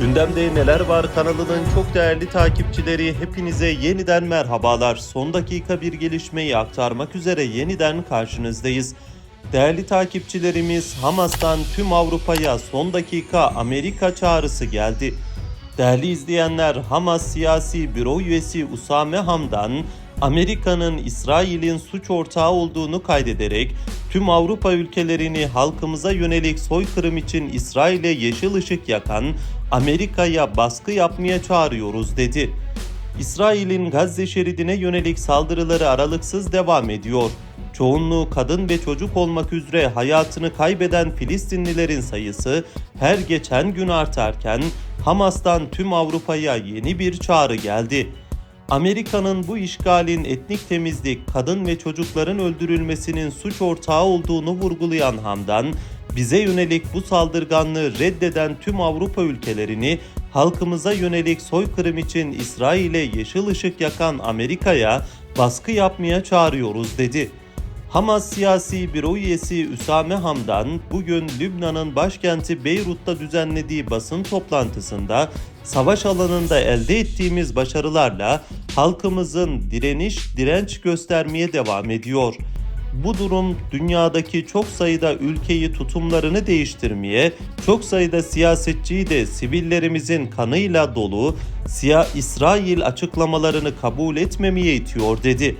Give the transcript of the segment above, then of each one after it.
Gündemde neler var kanalının çok değerli takipçileri hepinize yeniden merhabalar. Son dakika bir gelişmeyi aktarmak üzere yeniden karşınızdayız. Değerli takipçilerimiz Hamas'tan tüm Avrupa'ya son dakika Amerika çağrısı geldi. Değerli izleyenler Hamas siyasi büro üyesi Usame Hamdan Amerika'nın İsrail'in suç ortağı olduğunu kaydederek tüm Avrupa ülkelerini halkımıza yönelik soykırım için İsrail'e yeşil ışık yakan Amerika'ya baskı yapmaya çağırıyoruz dedi. İsrail'in Gazze şeridine yönelik saldırıları aralıksız devam ediyor. Çoğunluğu kadın ve çocuk olmak üzere hayatını kaybeden Filistinlilerin sayısı her geçen gün artarken Hamas'tan tüm Avrupa'ya yeni bir çağrı geldi. Amerika'nın bu işgalin etnik temizlik, kadın ve çocukların öldürülmesinin suç ortağı olduğunu vurgulayan Hamdan, bize yönelik bu saldırganlığı reddeden tüm Avrupa ülkelerini halkımıza yönelik soykırım için İsrail'e yeşil ışık yakan Amerika'ya baskı yapmaya çağırıyoruz dedi. Hamas siyasi büro üyesi Üsame Hamdan bugün Lübnan'ın başkenti Beyrut'ta düzenlediği basın toplantısında savaş alanında elde ettiğimiz başarılarla halkımızın direniş, direnç göstermeye devam ediyor. Bu durum dünyadaki çok sayıda ülkeyi tutumlarını değiştirmeye, çok sayıda siyasetçiyi de sivillerimizin kanıyla dolu siyah İsrail açıklamalarını kabul etmemeye itiyor dedi.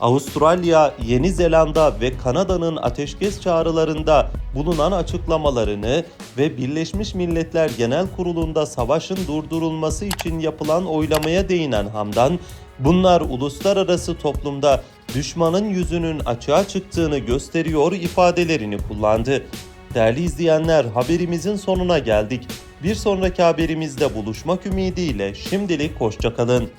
Avustralya, Yeni Zelanda ve Kanada'nın ateşkes çağrılarında bulunan açıklamalarını ve Birleşmiş Milletler Genel Kurulu'nda savaşın durdurulması için yapılan oylamaya değinen Hamdan, bunlar uluslararası toplumda düşmanın yüzünün açığa çıktığını gösteriyor ifadelerini kullandı. Değerli izleyenler haberimizin sonuna geldik. Bir sonraki haberimizde buluşmak ümidiyle şimdilik hoşçakalın.